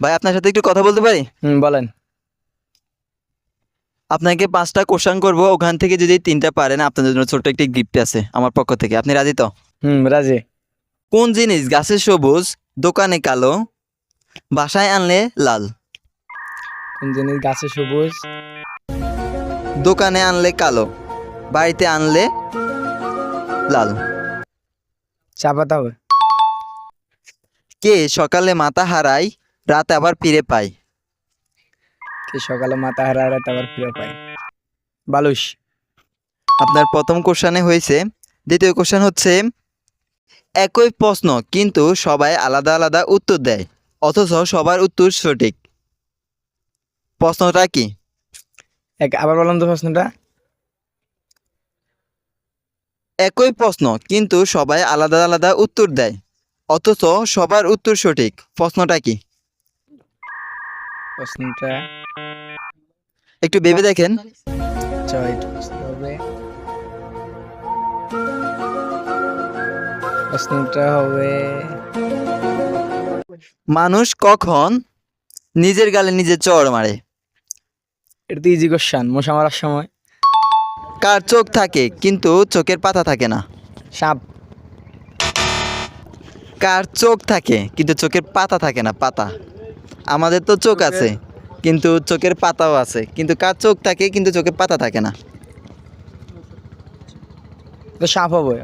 ভাই আপনার সাথে একটু কথা বলতে পারি? হুম বলেন। আপনাকে পাঁচটা কোশ্চেন করব ওখান থেকে যদি তিনটা পারেন আপনাদের জন্য ছোট্ট একটি গিফট আছে আমার পক্ষ থেকে। আপনি রাজি তো? হুম রাজি। কোন জিনিস গাছে সবুজ দোকানে কালো বাসায় আনলে লাল? কোন জিনিস গাছে সবুজ? দোকানে আনলে কালো বাড়িতে আনলে লাল? চা পাতা কে সকালে মাথা হারায় রাতে আবার ফিরে কি সকালে মাথা হারা হারা আবার ফিরে পাই? বালুস আপনার প্রথম কোশ্চানে হয়েছে দ্বিতীয় কোশ্চেন হচ্ছে একই প্রশ্ন কিন্তু সবাই আলাদা আলাদা উত্তর দেয় অথচ সবার উত্তর সঠিক। প্রশ্নটা কি? এক আবার বললাম তো প্রশ্নটা। একই প্রশ্ন কিন্তু সবাই আলাদা আলাদা উত্তর দেয় অথচ সবার উত্তর সঠিক। প্রশ্নটা কি? প্রশ্নটা। একটু ভেবে দেখেন। হবে। প্রশ্নটা হবে মানুষ কখন নিজের গালে নিজে চড় মারে? এটা তো ইজি কোশ্চান মশা মারার সময়। কার চোখ থাকে কিন্তু চোখের পাতা থাকে না। সাপ। কার চোখ থাকে কিন্তু চোখের পাতা থাকে না পাতা। আমাদের তো চোখ আছে কিন্তু চোখের পাতাও আছে। কিন্তু কার চোখ থাকে কিন্তু চোখের পাতা থাকে না। সাপ হবে।